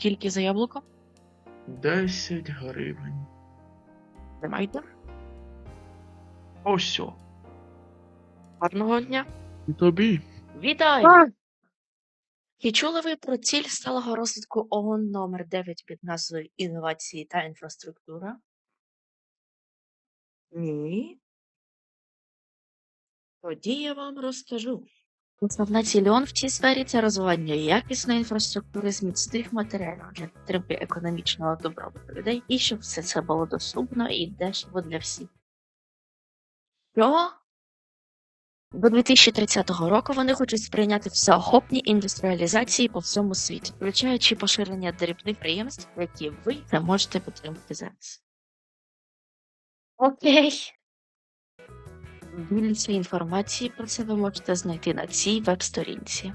Скільки за яблуко? 10 гривень. Тримайте. Ось о. Гарного дня. І тобі. Вітаю! Чи чули ви про ціль сталого розвитку ООН номер 9 під назвою Інновації та інфраструктура? Ні. Тоді я вам розкажу. Основна ціль ООН в цій сфері це розвивання якісної інфраструктури з міцних матеріалів для підтримки економічного добробуту людей і щоб все це було доступно і дешево для всіх. Що? До 2030 року вони хочуть сприйняти всеохопні індустріалізації по всьому світі, включаючи поширення дрібних підприємств, які ви не можете підтримати зараз. Окей. Більше інформації про це ви можете знайти на цій веб-сторінці.